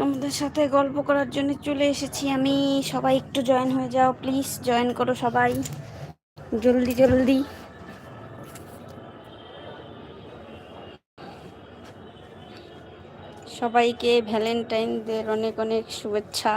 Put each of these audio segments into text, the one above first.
তোমাদের সাথে গল্প করার জন্য চলে এসেছি আমি। সবাই একটু জয়েন হয়ে যাও, প্লিজ। জয়েন করো সবাই। জলদি জলদি। সবাইকে ভ্যালেন্টাইনদের অনেক অনেক শুভেচ্ছা।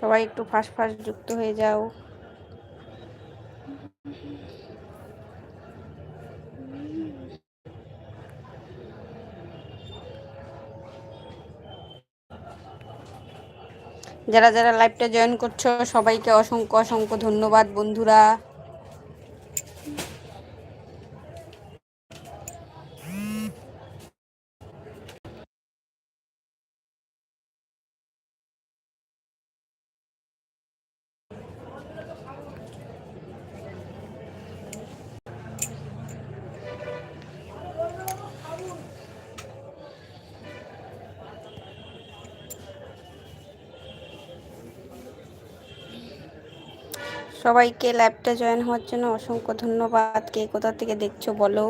সবাই একটু ফাঁস ফাঁস যুক্ত হয়ে যাও। যারা যারা লাইভটা জয়েন করছ, সবাইকে অসংখ্য অসংখ্য ধন্যবাদ, বন্ধুরা। সবাইকে ল্যাবটা জয়েন হওয়ার জন্য অসংখ্য ধন্যবাদ। কে কোথা থেকে দেখছ বলো?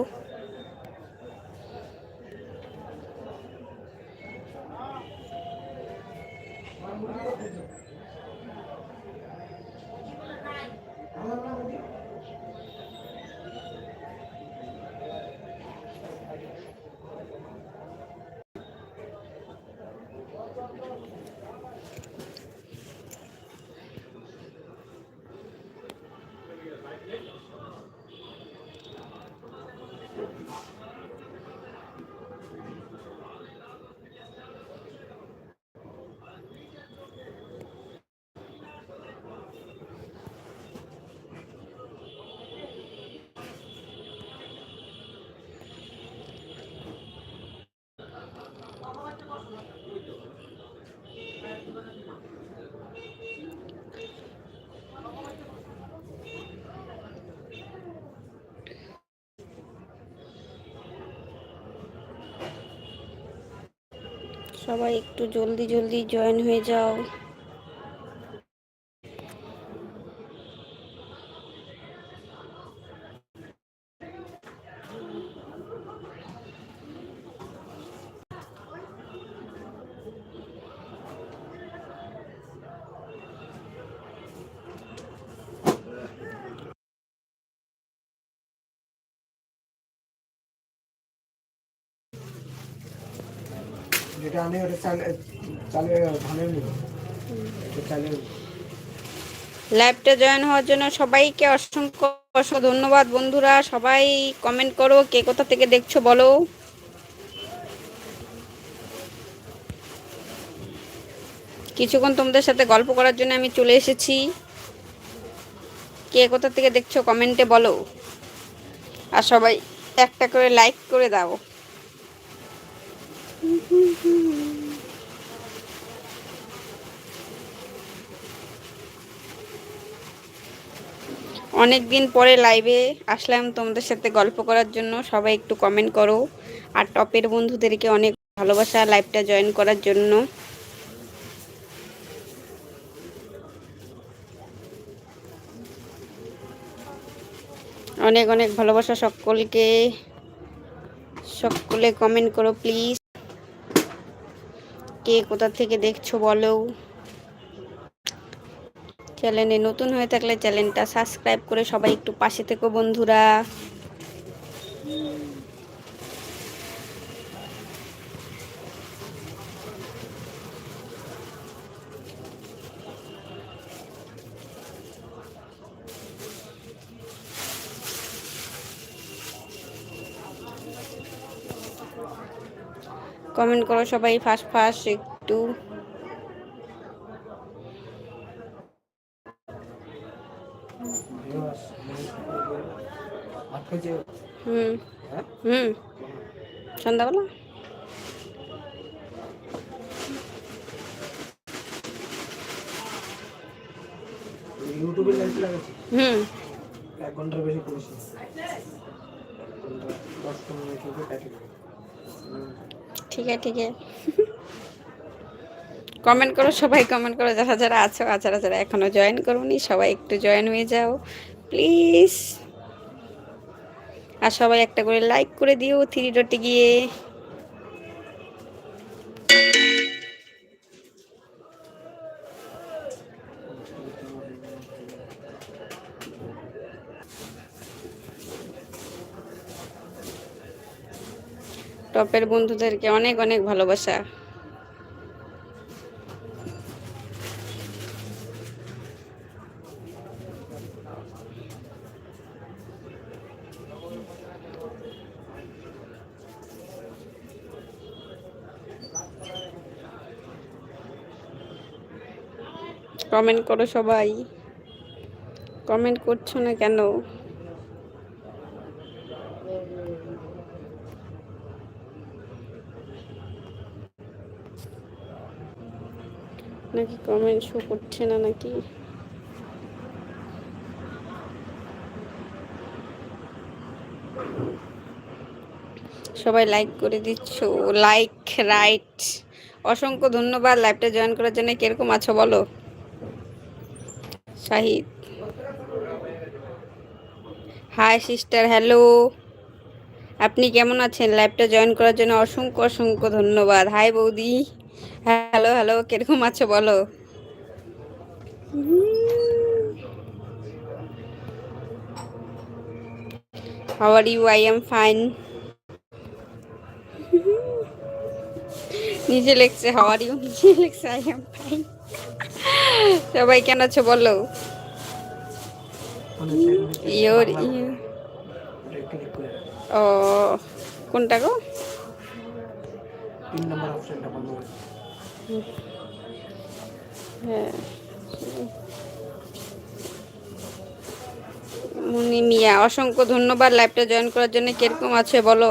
সবাই একটু জলদি জলদি জয়েন হয়ে যাও। যেটা আনে ওটা চালে চালে ধানের চালে লাইভটা জয়েন হওয়ার জন্য সবাইকে অসংখ্য অসংখ্য ধন্যবাদ, বন্ধুরা। সবাই কমেন্ট করো, কে কোথা থেকে দেখছ বলো। কিছুক্ষণ তোমাদের সাথে গল্প করার জন্য আমি চলে এসেছি। কে কোথা থেকে দেখছ কমেন্টে বলো। আর সবাই একটা করে লাইক করে দাও। অনেক দিন পরে লাইভে আসলাম তোমাদের সাথে গল্প করার জন্য। সবাই একটু কমেন্ট করো। আর টপের বন্ধুদেরকে অনেক ভালোবাসা লাইভটা জয়েন করার জন্য। অনেক অনেক ভালোবাসা সকলকে। সকলে কমেন্ট করো প্লিজ কে কোথা থেকে দেখছ বলো। চ্যানেলে নতুন হয়ে থাকলে চ্যানেলটা সাবস্ক্রাইব করে সবাই একটু পাশে থেকো বন্ধুরা। কমেন্ট করো সবাই ফার্স্ট ফার্স্ট একটু। হুম হুম, সন্ধ্যাবেলা। ইউটিউবে লাইভ লাগাচ্ছি হুম। এক ঘণ্টার বেশি করেছি ঠিক আছে ঠিক আছে। কমেন্ট করো, সবাই কমেন্ট করো, যারা যারা আছো আর যারা যারা এখনও জয়েন করোনি, সবাই একটু জয়েন হয়ে যাও। প্লিজ আর সবাই একটা করে লাইক করে দিও থ্রি ডটে গিয়ে। টপের বন্ধুদেরকে অনেক অনেক ভালোবাসা। কমেন্ট করো সবাই। কমেন্ট করছ না কেন নাকি কমেন্ট শো করছে না নাকি? সবাই লাইক করে দিচ্ছ লাইক রাইট অসংখ্য ধন্যবাদ লাইভটা জয়েন করার জন্য। কীরকম আছো বলো? শাহিদ। হাই সিস্টার হ্যালো আপনি কেমন আছেন? লাইভটা জয়েন করার জন্য অসংখ্য অসংখ্য ধন্যবাদ। হাই বৌদি। হ্যালো হ্যালো কীরকম আছো বলো? How are you I am fine নিজে লেখছে হাউ আর ইউ নিজে লেখছে আই এম ফাইন সবাই কেন আছো বলো? ইয়োর ও, কোনটা গো? তিন নম্বর অপশনটা বন্ধ হ্যাঁ। মুনি মিয়া অসংখ্য ধন্যবাদ লাইভটা জয়েন করার জন্য। কীরকম আছে বলো?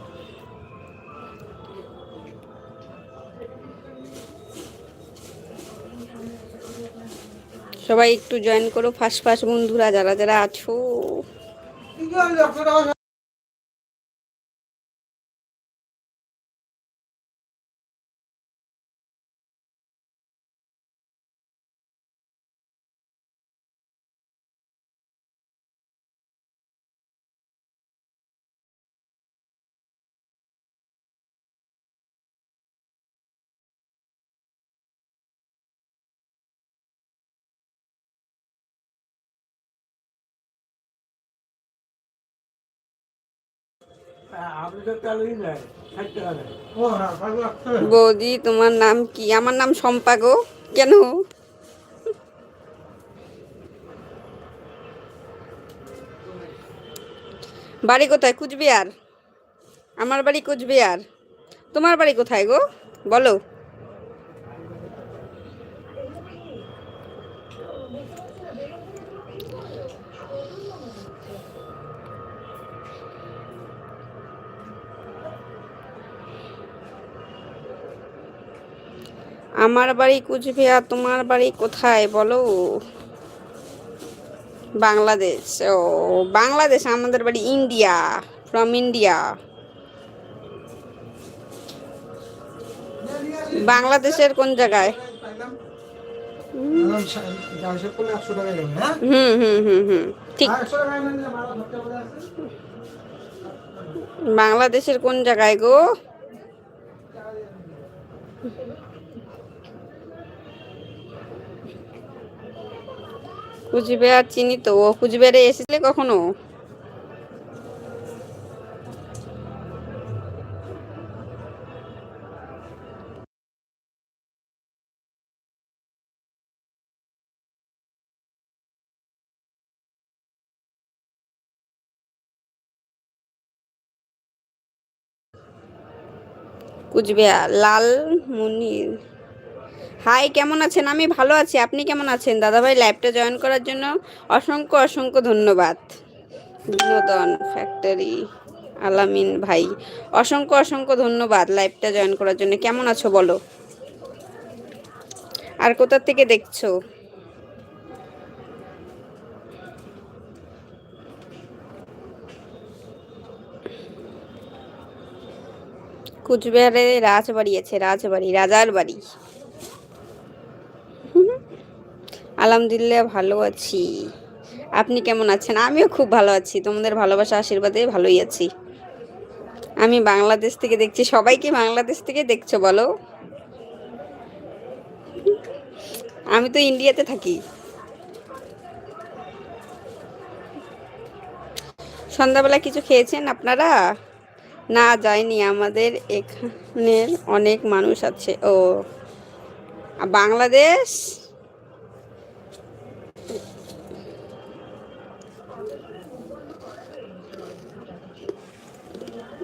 সবাই একটু জয়েন করো ফার্স্ট ফার্স্ট বন্ধুরা যারা যারা আছো। বৌদি, তোমার নাম কি? আমার নাম শম্পা গো। কেন? বাড়ি কোথায়? কুচবিহার। আমার বাড়ি কুচবিহার। তোমার বাড়ি কোথায় গো? বলো। আমার বাড়ি কুচবিহার তোমার বাড়ি কোথায় বলো? বাংলাদেশ, ও বাংলাদেশ, আমাদের বাড়ি ইন্ডিয়া ফ্রম ইন্ডিয়া। বাংলাদেশের কোন জায়গায়? হুম হুম হুম হুম, ঠিক। বাংলাদেশের কোন জায়গায় গো? কুচবিহার চিনি তো ও কুচবিহারে এসেছিলে কখনো? কুচবিহার লাল মুনির। হাই কেমন আছেন? আমি ভালো আছি। আপনি কেমন আছেন? দাদাভাই লাইভটা জয়েন করার জন্য অসংখ্য অসংখ্য ধন্যবাদ। বিনোদন ফ্যাক্টরি আলামিন ভাই, অসংখ্য অসংখ্য ধন্যবাদ লাইভটা জয়েন করার জন্য। কেমন আছো বলো? আর কোথা থেকে দেখছ? কুচবিহারে রাজবাড়ি আছে, রাজবাড়ি, রাজার বাড়ি। আলহামদুলিল্লাহ ভালো আছি। আপনি কেমন আছেন? আমিও খুব ভালো আছি। তোমাদের ভালোবাসা, আশীর্বাদে ভালোই আছি। আমি বাংলাদেশ থেকে দেখছি। সবাইকে বাংলাদেশ থেকে দেখছ বলো? আমি তো ইন্ডিয়াতে থাকি। সন্ধ্যাবেলা কিছু খেয়েছেন আপনারা? না যায়নি আমাদের এখানের অনেক মানুষ আছে। ও, বাংলাদেশ?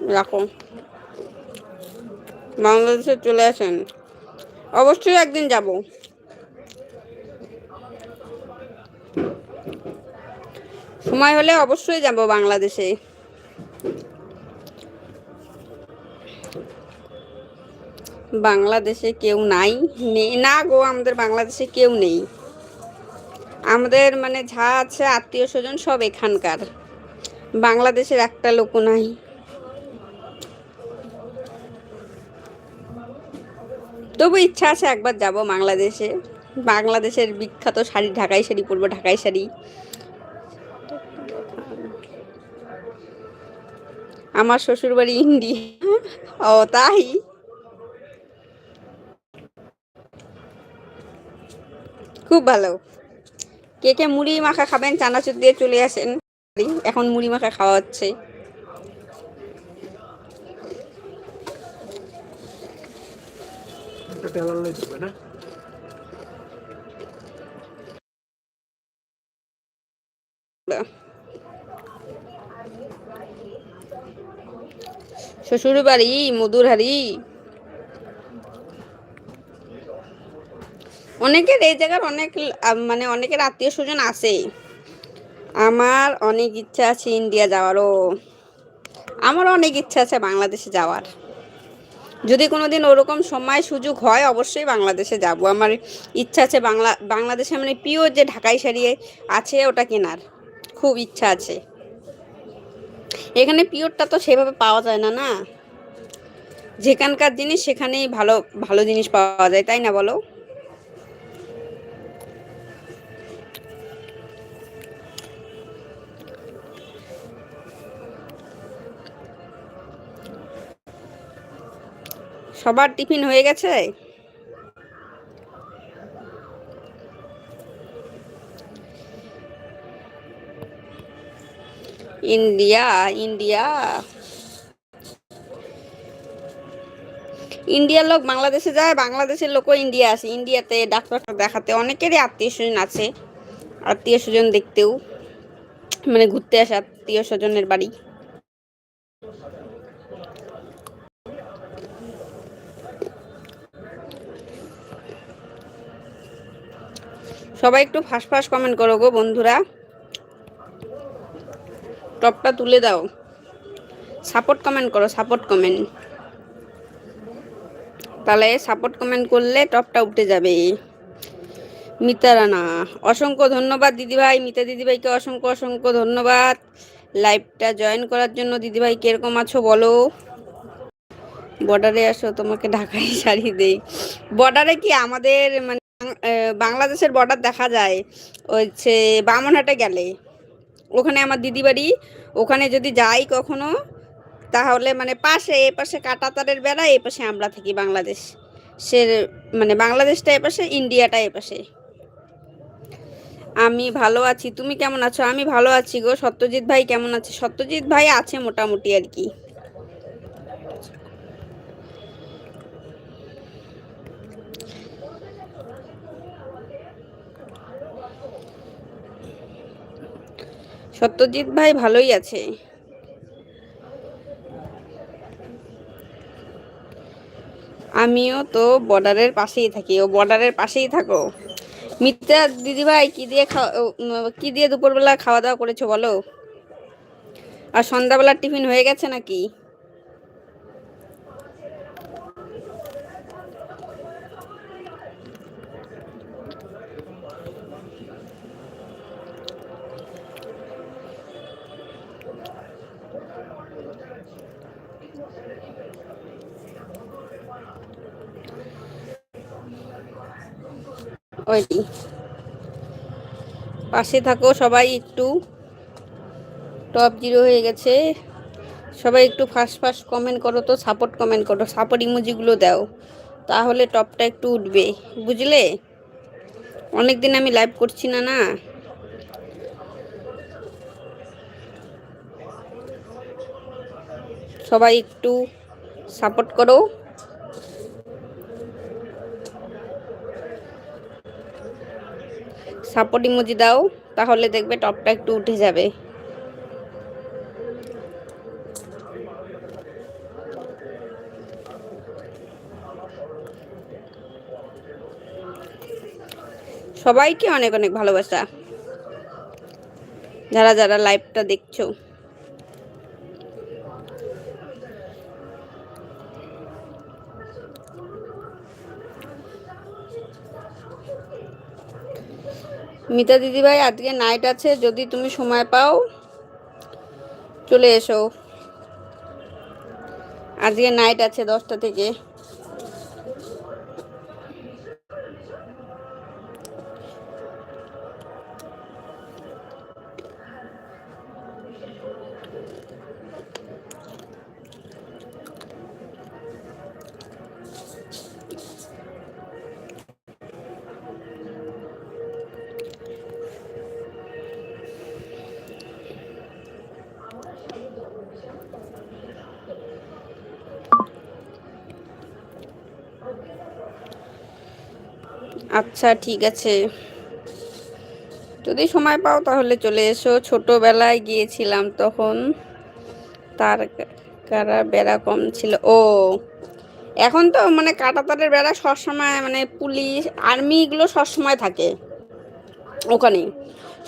রাখো বাংলাদেশে চলে আসেন। অবশ্যই একদিন যাব। সময় হলে অবশ্যই যাব বাংলাদেশে। বাংলাদেশে কেউ নাই। নেই না গো, আমাদের বাংলাদেশে কেউ নেই। আমাদের মানে যা আছে আত্মীয় স্বজন সব এখানকার। বাংলাদেশের একটা লোকও নাই। তবু ইচ্ছা আছে একবার যাব বাংলাদেশে। বাংলাদেশের বিখ্যাত শাড়ি, ঢাকাই শাড়ি পরবো, ঢাকাই শাড়ি। আমার শ্বশুর বাড়ি ইন্ডিয়া। ও, তাই? খুব ভালো। কে কে মুড়ি মাখা খাবেন, চানাচুর দিয়ে চলে আসেন। এখন মুড়ি মাখা খাওয়া হচ্ছে। একটা তেল শ্বশুর বাড়ি মধুর মধুরহারি অনেকের এই জায়গার অনেক মানে অনেকের আত্মীয় স্বজন আছে আমার অনেক ইচ্ছা আছে ইন্ডিয়া যাওয়ারও। আমারও অনেক ইচ্ছা আছে বাংলাদেশে যাওয়ার। যদি কোনোদিন ওরকম সময় সুযোগ হয়, অবশ্যই বাংলাদেশে যাব। আমার ইচ্ছা আছে বাংলা, বাংলাদেশে মানে পিওর যে ঢাকাই শাড়ি আছে, ওটা কেনার। খুব ইচ্ছা আছে। এখানে পিওরটা তো সেভাবে পাওয়া যায় না না? যেখানকার জিনিস সেখানেই ভালো ভালো জিনিস পাওয়া যায়, তাই না বলো? সবার টিফিন হয়ে গেছে? India India. ইন্ডিয়ার লোক বাংলাদেশে যায়, বাংলাদেশের লোকও ইন্ডিয়া আসে। ইন্ডিয়াতে ডাক্তার দেখাতে অনেকেরই আত্মীয় স্বজন আছে। আত্মীয় স্বজন দেখতেও মানে ঘুরতে আসে আত্মীয় স্বজনের বাড়ি। সবাই একটু ফাঁস ফাঁস কমেন্ট করো গো বন্ধুরা। টপটা তুলে দাও। সাপোর্ট কমেন্ট করো সাপোর্ট কমেন্ট তাহলে সাপোর্ট কমেন্ট করলে টপটা উঠে যাবে। মিতা রানা, অসংখ্য ধন্যবাদ দিদিভাই। মিতা দিদিভাইকে অসংখ্য অসংখ্য ধন্যবাদ। লাইভটা জয়েন করার জন্য দিদিভাই কীরকম আছো বলো। বর্ডারে আসো, তোমাকে ঢাকাই শাড়ি দেই। বর্ডারে কি আমাদের মানে বাংলাদেশের বর্ডার দেখা যায় হচ্ছে বামনহাটে গেলে। ওখানে আমার দিদি বাড়ি ওখানে যদি যাই কখনো, তাহলে মানে পাশে এ পাশে কাটাতারের বেড়া এ পাশে আমরা থাকি বাংলাদেশ। সে মানে বাংলাদেশটা এ পাশে ইন্ডিয়াটা এ পাশে আমি ভালো আছি, তুমি কেমন আছো? আমি ভালো আছি গো, সত্যজিৎ ভাই কেমন আছে? সত্যজিৎ ভাই আছে মোটামুটি আর কি। সত্যজিৎ ভাই ভালোই আছে। আমিও তো বর্ডারের পাশেই থাকি। ও বর্ডারের পাশেই থাকো। মিত্রা দিদিভাই, কি দিয়ে খাওয়া কি দিয়ে দুপুরবেলা খাওয়া দাওয়া করেছ বলো? আর সন্ধ্যাবেলার টিফিন হয়ে গেছে নাকি? ওইটি। পাশে থাকো সবাই একটু। টপ জিরো হয়ে গেছে। সবাই একটু ফার্স্ট ফার্স্ট কমেন্ট করো তো সাপোর্ট কমেন্ট করো। সাপোর্ট ইমোজিগুলো দাও, তাহলে টপটা একটু উঠবে। বুঝলে? অনেক দিন আমি লাইভ করছি না না? সবাই একটু সাপোর্ট করো। সাপোর্ট ইমোজি দাও, তাহলে দেখবে টপটা একটু উঠে যাবে। সবাইকে অনেক অনেক ভালোবাসা। যারা যারা লাইভটা দেখছ। মিতা দিদিভাই, আজকে নাইট আছে, যদি তুমি সময় পাও, চলে এসো। আজকে নাইট আছে দশটা থেকে। আচ্ছা ঠিক আছে। যদি সময় পাও তাহলে চলে এসো। ছোটবেলায় গিয়েছিলাম তখন তার কারা বেড়া কম ছিল। ও, এখন তো মানে কাটাতারের বেড়া সবসময় মানে পুলিশ, আর্মি এগুলো সবসময় থাকে। ওখানে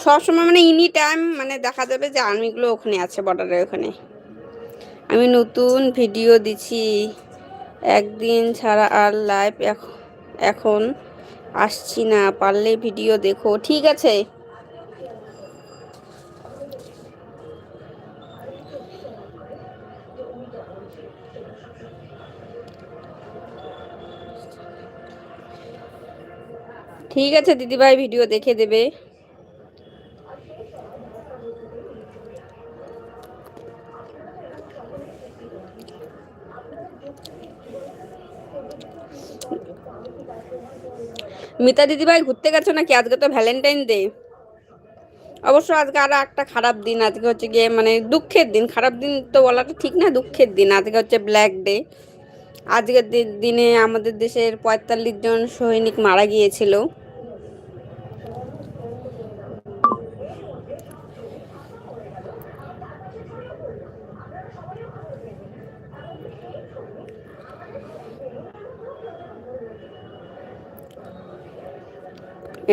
সবসময় মানে এনি টাইম মানে দেখা যাবে যে আর্মিগুলো ওখানে আছে বর্ডারের ওখানে। আমি নতুন ভিডিও দিচ্ছি। একদিন ছাড়া আর লাইভ এখন আসছি না পারলে ভিডিও দেখো ঠিক আছে? ঠিক আছে দিদিভাই ভিডিও দেখে দেবে। মিতা দিদিভাই ঘুরতে গেছো নাকি? আজকে তো ভ্যালেন্টাইন ডে অবশ্য আজকে আরও একটা খারাপ দিন, আজকে হচ্ছে গিয়ে মানে দুঃখের দিন। খারাপ দিন তো বলাটা ঠিক না, দুঃখের দিন। আজকে হচ্ছে ব্ল্যাক ডে আজকের দিনে আমাদের দেশের পঁয়তাল্লিশ জন সৈনিক মারা গিয়েছিল।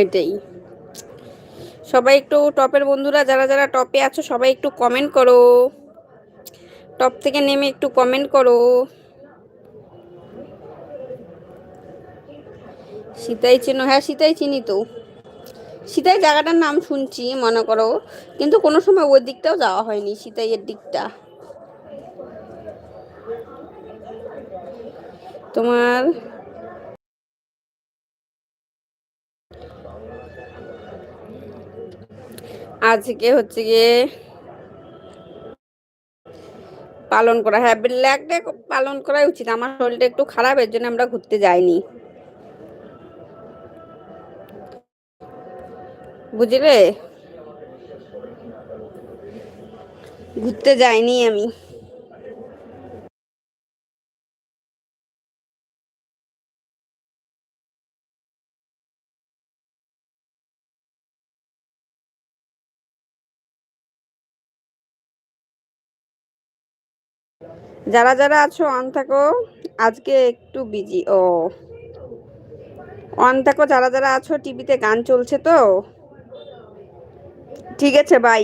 এটাই। সবাই একটু টপের বন্ধুরা, যারা যারা টপে আছো, সবাই একটু কমেন্ট করো। টপ থেকে নেমে একটু কমেন্ট করো। সীতাই চিনো হ্যাঁ সীতাই চিনি তো। সীতাই জায়গাটার নাম শুনছি, মনে করো। কিন্তু কোনো সময় ওই দিকটাও যাওয়া হয়নি, সীতাইয়ের দিকটা। তোমার আজকে হচ্ছে গিয়ে পালন করা। হ্যাঁ ব্ল্যাক ডে পালন করাই উচিত। আমার শরীরটা একটু খারাপ, এর জন্য আমরা ঘুরতে যাইনি। বুঝলে? ঘুরতে যাইনি আমি। যারা যারা আছো, অন থাকো। আজকে একটু বিজি ও। অন থাকো, যারা যারা আছো টিভিতে গান চলছে তো। ঠিক আছে বাই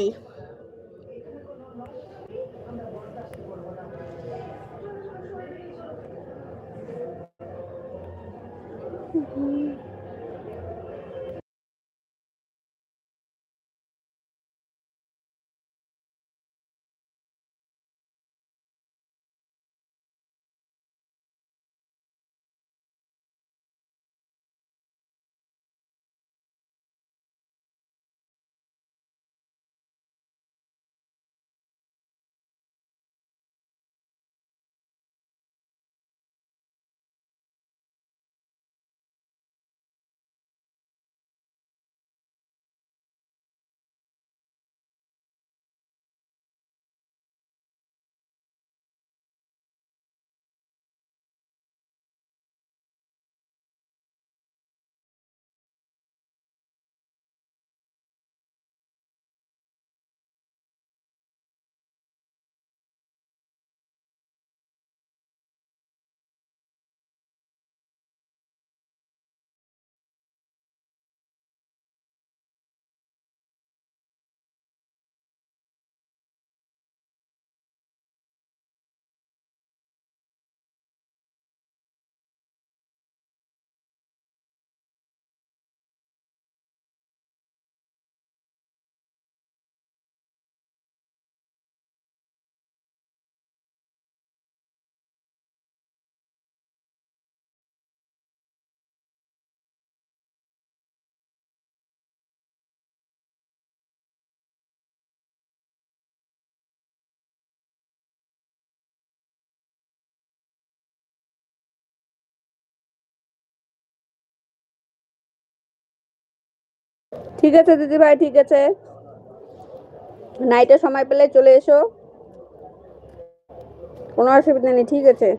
ঠিক আছে, দিদি ভাই, ঠিক আছে। নাইটে সময় পেলে চলে এসো। কোনো অসুবিধা নেই, ঠিক আছে।